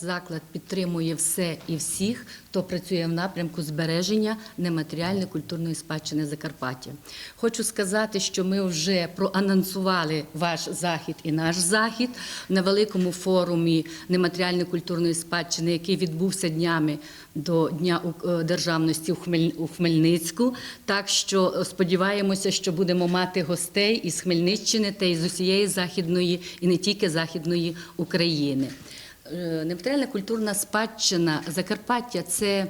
заклад підтримує все і всіх, хто працює в напрямку збереження нематеріальної культурної спадщини Закарпаття. Хочу сказати, що ми вже проанонсували ваш захід і наш захід на великому форумі нематеріальної культурної спадщини, який відбувся днями до Дня е, державності у Хмельницьку. Так що е, сподіваємося, що будемо мати гостей із Хмельниччини та із усієї західної і не тільки західної України. Е, Нематеріальна культурна спадщина Закарпаття це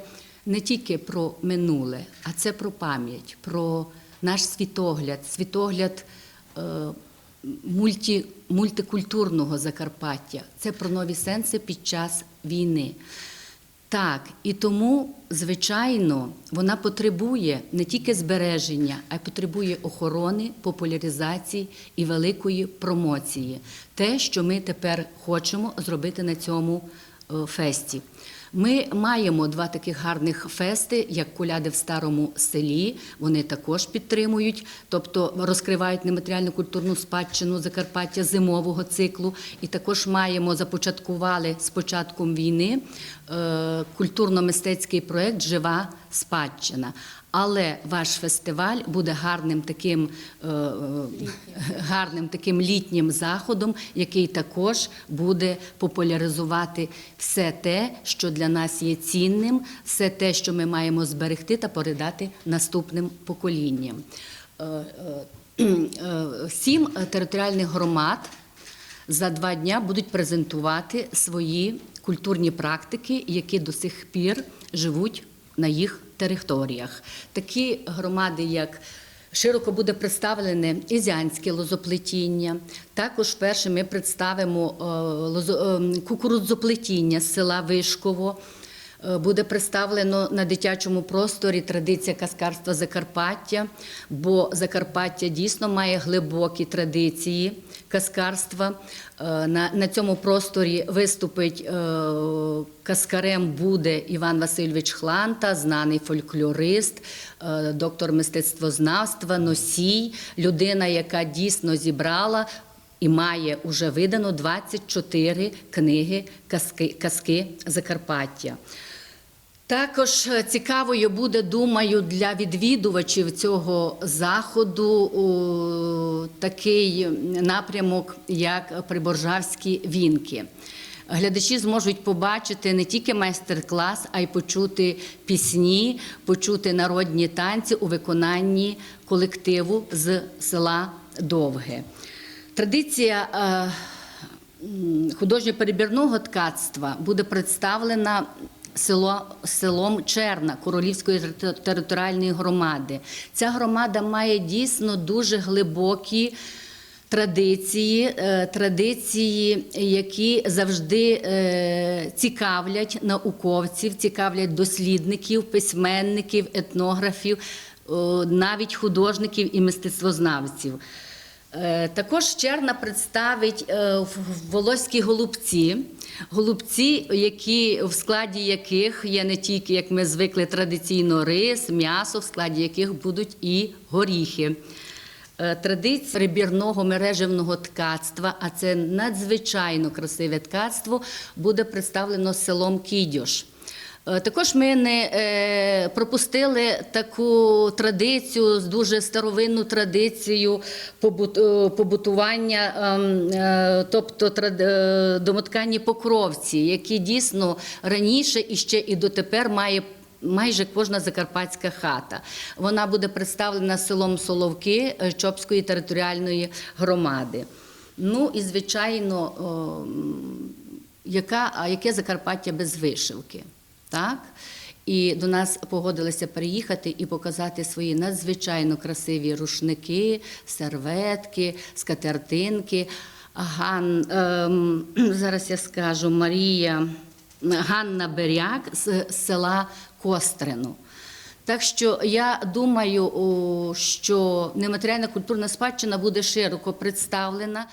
не тільки про минуле, а це про пам'ять, про наш світогляд, світогляд е, мульті, мультикультурного Закарпаття. Це про нові сенси під час війни. Так, і тому, звичайно, вона потребує не тільки збереження, а й потребує охорони, популяризації і великої промоції. Те, що ми тепер хочемо зробити на цьому е, фесті. Ми маємо два таких гарних фести, як куляди в старому селі. Вони також підтримують, тобто розкривають нематеріальну культурну спадщину Закарпаття зимового циклу. І також маємо започаткували з початком війни е, культурно-мистецький проєкт Жива спадщина. Але ваш фестиваль буде гарним таким, е, е, гарним таким літнім заходом, який також буде популяризувати все те, що для нас є цінним, все те, що ми маємо зберегти та передати наступним поколінням. Е, Сім територіальних громад за два дня будуть презентувати свої культурні практики, які до сих пір живуть на їх територіях. Такі громади, як Широко буде представлене ізянське лозоплетіння. Також перше ми представимо е, е, кукурудзоплетіння з села Вишково. Е, Буде представлено на дитячому просторі традиція каскарства Закарпаття, бо Закарпаття дійсно має глибокі традиції каскарства. Е, На, на цьому просторі виступить е, каскарем буде Іван Васильович Хланта, знаний фольклорист, доктор мистецтвознавства, носій, людина, яка дійсно зібрала і має уже видано 24 книги казки, казки Закарпаття. Також е, цікавою буде, думаю, для відвідувачів цього заходу такий напрямок, як приборжавські вінки. Глядачі зможуть побачити не тільки майстер-клас, а й почути пісні, почути народні танці у виконанні колективу з села Довге. Традиція е, художньо-перебірного ткацтва буде представлена село, селом Черна Королівської територіальної громади. Ця громада має дійсно дуже глибокі. Традиції, е, традиції, які завжди е, цікавлять науковців, цікавлять дослідників, письменників, етнографів, навіть художників і мистецтвознавців. Е, Також Черна представить е, волоські голубці. Голубці, які, в складі яких є не тільки, як ми звикли, традиційно рис, м'ясо, в складі яких будуть і горіхи. Е, Традиція прибірного мережевного ткацтва, а це надзвичайно красиве ткацтво, буде представлено селом Кідьош. Е, Також ми не е, пропустили таку традицію, дуже старовинну традицію е, побутування, ем, тобто домоткані покровці, які дійсно раніше і ще і дотепер має майже кожна закарпатська хата. Вона буде представлена селом Соловки Чопської територіальної громади. Ну і звичайно, яка, а яке Закарпаття без вишивки? Так? І до нас погодилися приїхати і показати свої надзвичайно красиві рушники, серветки, скатертинки. Ган, ем, зараз я скажу Марія Ганна Беряк з села Кострину. Так що я думаю, що нематеріальна культурна спадщина буде широко представлена.